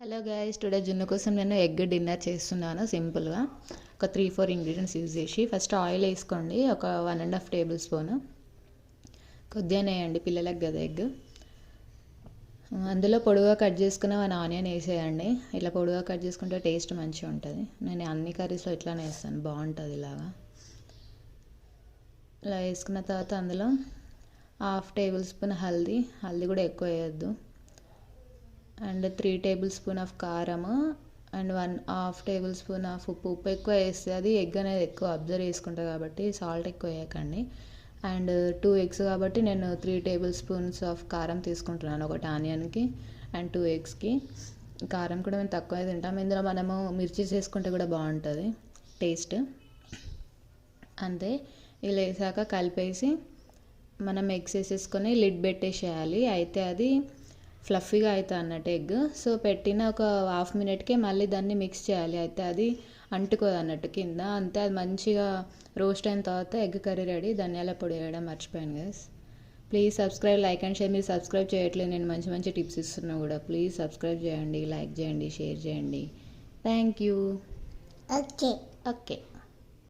Hello guys today జున్ను కోసం నేను ఎగ్ డిన్నర్ చేస్తున్నాను సింపుల్గా. ఒక త్రీ ఫోర్ ఇంగ్రీడియంట్స్ యూజ్ చేసి. ఫస్ట్ ఆయిల్ వేసుకోండి. ఒక one and half tablespoon కొద్దిగానే వేయండి పిల్లలకు కదా ఎగ్. అందులో పొడుగా కట్ చేసుకున్న వన్ ఆనియన్ వేసేయండి. ఇలా పొడుగా కట్ చేసుకుంటే టేస్ట్ మంచిగా ఉంటుంది. నేను అన్ని కర్రీస్లో ఇట్లానే వేస్తాను. బాగుంటుంది ఇలాగా. ఇలా వేసుకున్న తర్వాత అందులో హాఫ్ టేబుల్ స్పూన్ హల్దీ. హల్దీ కూడా ఎక్కువ వేయద్దు. And three tablespoon of కారము and one half tablespoon of ఉప్పు. ఉప్పు ఎక్కువ వేస్తే అది ఎగ్ అనేది ఎక్కువ అబ్జర్వ్ చేసుకుంటుంది కాబట్టి సాల్ట్ ఎక్కువ వేయకండి. అండ్ టూ ఎగ్స్ కాబట్టి నేను త్రీ టేబుల్ స్పూన్స్ ఆఫ్ కారం తీసుకుంటున్నాను ఒకటి ఆనియన్కి అండ్ టూ ఎగ్స్కి. కారం కూడా మేము తక్కువ తింటాం. ఇందులో మనము మిర్చి చేసుకుంటే కూడా బాగుంటుంది టేస్ట్. అంతే. ఇలా వేసాక కలిపేసి మనం ఎగ్స్ వేసేసుకొని లిడ్ పెట్టేసేయాలి. అయితే అది ఫ్లఫీగా అవుతుంది అన్నట్టు ఎగ్. సో పెట్టిన ఒక హాఫ్ మినిట్కే మళ్ళీ దాన్ని మిక్స్ చేయాలి. అయితే అది అంటుకోదు అన్నట్టు కింద. అంతే అది మంచిగా రోస్ట్ అయిన తర్వాత ఎగ్ కర్రీ రెడీ. ధనియాల పొడి వేయడం మర్చిపోయాను guys please subscribe like and share మీరు సబ్స్క్రైబ్ చేయట్లేదు. నేను మంచి మంచి టిప్స్ ఇస్తున్నా కూడా. ప్లీజ్ సబ్స్క్రైబ్ చేయండి లైక్ చేయండి షేర్ చేయండి. Thank you okay okay